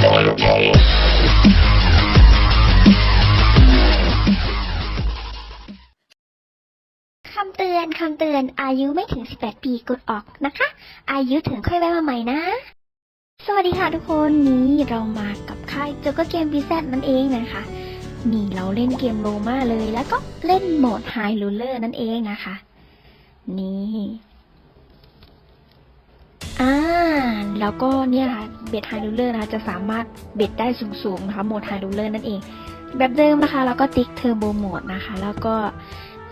คำเตือนคำเตือนอายุไม่ถึง 18 ปีกดออกนะคะ อายุถึงค่อยแวะมาใหม่นะ สวัสดีค่ะทุกคนนี้เรามากับค่ายโจก็เกม BZ นั่นเองนะคะ นี่เราเล่นเกมโรมาเลยแล้วก็เล่นโหมด High Ruler นั่นเองนะคะ นี่อ่า แล้วก็เนี่ยค่ะเบ็ด High Ruler นะคะจะสามารถเบ็ดได้สูงๆนะคะโหมด High Ruler นั่นเอง แบบเดิมนะคะแล้วก็ติ๊กเทอร์โบโหมดนะคะ แล้วก็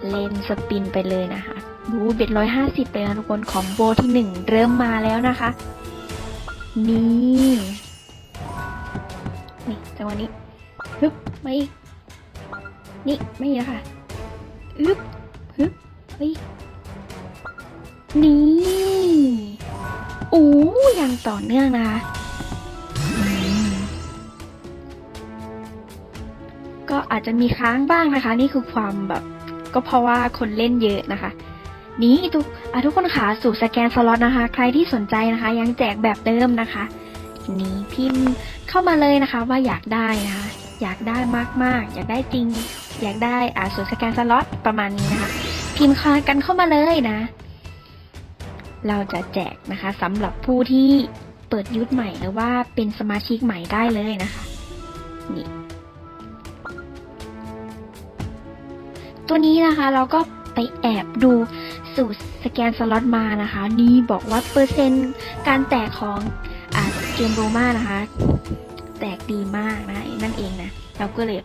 เลนสปินไปเลยนะคะดูเบ็ดร้อยห้าสิบเลยนะทุกคนคอมโบที่หนึ่งเริ่มมาแล้วนะคะ นี่นี่จังหวะนี้ฮึบมาอีกนี่ไม่อีกแล้วค่ะอึบฮึบ ยังต่อเนื่องนะคะก็อาจจะมีค้างบ้างนะคะ นี่คือความแบบ ก็เพราะว่าคนเล่นเยอะนะคะ นี่ทุกทุกคนขาสู่สแกนสล็อตนะคะ ใครที่สนใจนะคะ ยังแจกแบบเดิมนะคะ นี่พิมพ์เข้ามาเลยนะคะว่าอยากได้นะคะ อยากได้มากๆ อยากได้จริง อยากได้อ่าสู่สแกนสล็อตประมาณนี้นะคะ พิมพ์คากันเข้ามาเลยนะ เราจะแจกนะคะสำหรับผู้ที่เปิดยุทธใหม่หรือว่าเป็นสมาชิกใหม่ได้เลยนะคะนี่ตัวนี้นะคะเราก็ไปแอบดูสูตรสแกนสล็อตมานะคะ นี่บอกว่าเปอร์เซ็นต์การแตกของอเกมโรมานะคะ แตกดีมากนะนั่นเองนะ เราก็เลย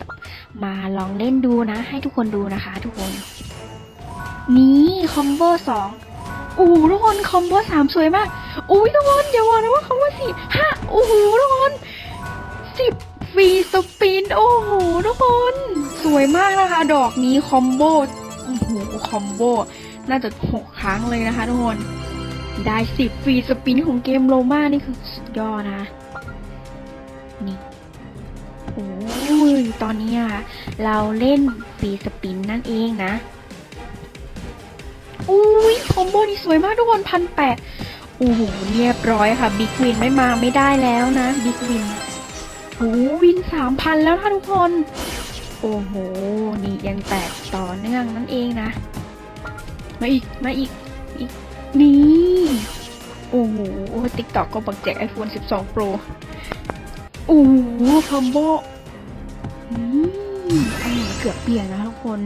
มาลองเล่นดูนะ ให้ทุกคนดูนะคะ ทุกคน นี่คอมโบส อู้ทุกคนคอมโบสามสวยมากอุ้ยทุกคนอย่าบอกนะว่าคอมโบสี่ห้าโอ้ทุกคนสิบฟรีสปินโอ้โหทุกคน สวยมากนะคะ ดอกนี้คอมโบโอ้โหคอมโบน่าจะหกครั้งเลยนะคะทุกคนได้สิบฟรีสปินของเกมโรมานี่คือสุดยอดนะนี่โอ้ยตอนนี้อะเราเล่นฟรีสปินนั่นเองนะ อุ้ยคอมโบนี่สวยมากทุกคนพันแปดโอ้โหเรียบร้อยค่ะบิ๊กวินไม่มาไม่ได้แล้วนะบิ๊กวินโอ้วินสามพันแล้วค่ะทุกคน โอ้โห นี่ยังแตกต่อเนื่องนั่นเองนะ มาอีก มาอีก อีก นี่ โอ้โหติ๊กต็อกก็บักแจก iPhone 12 Pro โอ้โหคอมโบอืมอันนี้เกือบเปลี่ยนแล้วทุกคน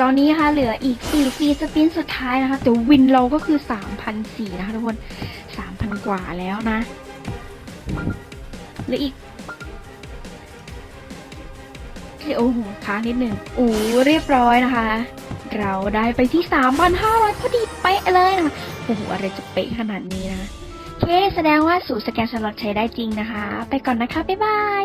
ตอนนี้นะคะเหลืออีก4ฟรีสปินสุดท้ายนะคะแต่วินเราก็คือ3,004นะคะทุกคน 3,000 กว่าแล้วนะเหลืออีกโอ้โหค้างนิดหนึ่งโอ้เรียบร้อยนะคะ เราได้ไปที่ 3,500พอดีเป๊ะเลยนะคะโอ้โหอะไรจะเป๊ะขนาดนี้นะเคแสดงว่าสูตรสแกนสล็อตใช้ได้จริงนะคะ ไปก่อนนะคะ บ๊ายบาย